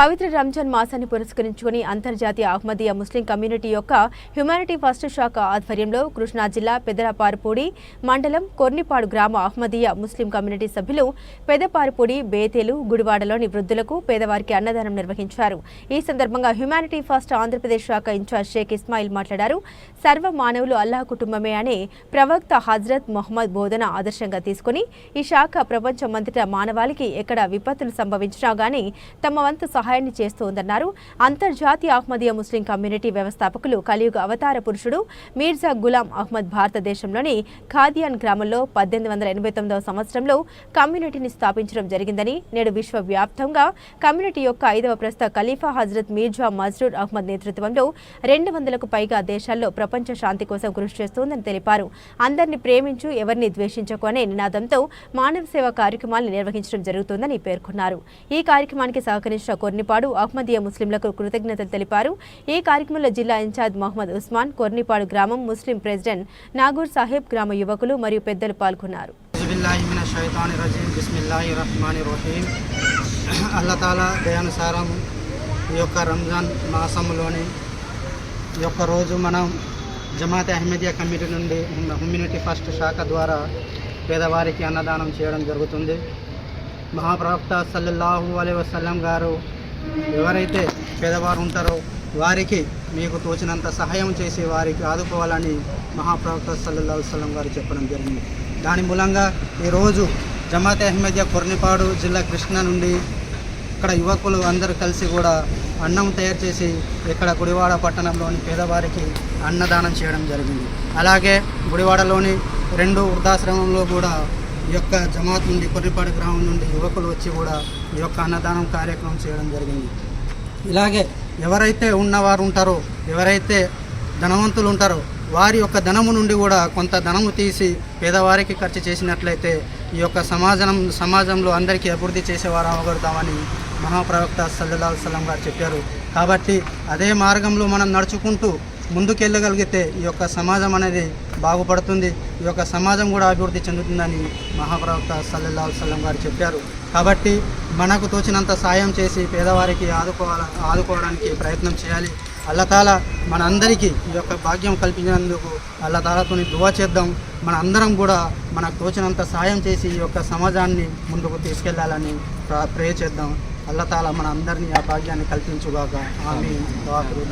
పవిత్ర రంజాన్ మాసాన్ని పురస్కరించుకుని అంతర్జాతీయ అహ్మదీయ ముస్లిం కమ్యూనిటీ యొక్క హ్యుమానిటీ ఫస్ట్ శాఖ ఆధ్వర్యంలో కృష్ణా జిల్లా పెదరపారుపూడి మండలం కొర్నిపాడు గ్రామ అహ్మదీయ ముస్లిం కమ్యూనిటీ సభ్యులు పెదపారుపూడి బేతేలు గుడివాడలోని వృద్ధులకు పేదవారికి అన్నదానం నిర్వహించారు. ఈ సందర్భంగా హ్యుమానిటీ ఫస్ట్ ఆంధ్రప్రదేశ్ శాఖ ఇన్ఛార్జ్ షేక్ ఇస్మాయిల్ మాట్లాడారు. సర్వ మానవులు అల్లాహ్ కుటుంబమే అనే ప్రవక్త హజ్రత్ మొహమ్మద్ బోధన ఆదర్శంగా తీసుకుని ఈ శాఖ ప్రపంచమంతటా మానవాళికి ఎక్కడ విపత్తులు సంభవించినా గానీ తమ వంతు సహాయాన్ని చేస్తోందన్నారు అంతర్జాతీయ అహ్మదీయ ముస్లిం కమ్యూనిటీ వ్యవస్థాపకులు కలియుగ అవతార పురుషుడు మీర్జా గులాం అహ్మద్ భారతదేశంలోని ఖాదియాన్ గ్రామంలో పద్దెనిమిది వందల ఎనభై తొమ్మిదవ సంవత్సరంలో కమ్యూనిటీని స్థాపించడం జరిగిందని నేడు విశ్వవ్యాప్తంగా కమ్యూనిటీ యొక్క ఐదవ ప్రస్తుత ఖలీఫా హజ్రత్ మీర్జా మజ్రూర్ అహ్మద్ నేతృత్వంలో రెండు వందలకు పైగా దేశాల్లో ప్రపంచ శాంతి కోసం కృషి చేస్తోందని తెలిపారు. అందరినీ ప్రేమించు ఎవరిని ద్వేషించకు అనే నినాదంతో మానవ సేవ కార్యక్రమాలను నిర్వహించడం జరుగుతోందని పేర్కొన్నారు. ఈ కార్యక్రమానికి సహకరించిన కొర్నిపాడు అహ్మదీయ ముస్లింలకు కృతజ్ఞతలు తెలిపారు. ఈ కార్యక్రమంలో జిల్లా ఇన్ఛార్జ్ మహమ్మద్ ఉస్మాన్ కొర్నిపాడు గ్రామం ముస్లిం ప్రెసిడెంట్ నాగూర్ సాహెబ్ గ్రామ యువకులు మరియు పెద్దలు పాల్గొన్నారు. రహీం. అల్లా దయానుసారం ఈ యొక్క రంజాన్ మాసంలోని ఈ యొక్క రోజు మనం జమాత్ అహ్మదియా కమిటీ నుండి హ్యూమినిటీ ఫస్ట్ శాఖ ద్వారా పేదవారికి అన్నదానం చేయడం జరుగుతుంది. మహాప్రవక్త సల్లల్లాహు అలై వసల్లం గారు ఎవరైతే పేదవారు ఉంటారో వారికి మీకు తోచినంత సహాయం చేసి వారికి ఆదుకోవాలని మహాప్రవక్త సల్లల్లాహు సలం గారు చెప్పడం జరిగింది. దాని మూలంగా ఈరోజు జమాత్ అహ్మదియా కొర్నిపాడు జిల్లా కృష్ణ నుండి ఇక్కడ యువకులు అందరూ కలిసి కూడా అన్నం తయారు చేసి ఇక్కడ గుడివాడ పట్టణంలోని పేదవారికి అన్నదానం చేయడం జరిగింది. అలాగే గుడివాడలోని రెండు వృద్ధాశ్రమంలో కూడా ఈ యొక్క జమాత్ నుండి కొర్రిపాడు గ్రామం నుండి యువకులు వచ్చి కూడా ఈ యొక్క అన్నదానం కార్యక్రమం చేయడం జరిగింది. ఇలాగే ఎవరైతే ఉన్నవారు ఉంటారో ఎవరైతే ధనవంతులు ఉంటారో వారి యొక్క ధనము నుండి కూడా కొంత ధనము తీసి పేదవారికి ఖర్చు చేసినట్లయితే ఈ యొక్క సమాజం సమాజంలో అందరికీ అభివృద్ధి చేసేవారు అవగలుగుతామని మహాప్రవక్త సల్లల్లా సలం గారు చెప్పారు. కాబట్టి అదే మార్గంలో మనం నడుచుకుంటూ ముందుకెళ్ళగలిగితే ఈ యొక్క సమాజం అనేది బాగుపడుతుంది ఈ యొక్క సమాజం కూడా అభివృద్ధి చెందుతుందని మహాప్రవక్త సల్లల్లా సల్లం గారు చెప్పారు. కాబట్టి మనకు తోచినంత సాయం చేసి పేదవారికి ఆదుకోవాల ఆదుకోవడానికి ప్రయత్నం చేయాలి. అల్లతాల మన అందరికీ ఈ యొక్క భాగ్యం కల్పించినందుకు అల్లతాలతో దువా చేద్దాం. మన అందరం కూడా మనకు తోచినంత సాయం చేసి ఈ యొక్క సమాజాన్ని ముందుకు తీసుకెళ్ళాలని ప్రే చేద్దాం. అల్లతాల మన అందరినీ ఆ భాగ్యాన్ని కల్పించుగాక. ఆమె దవాకులు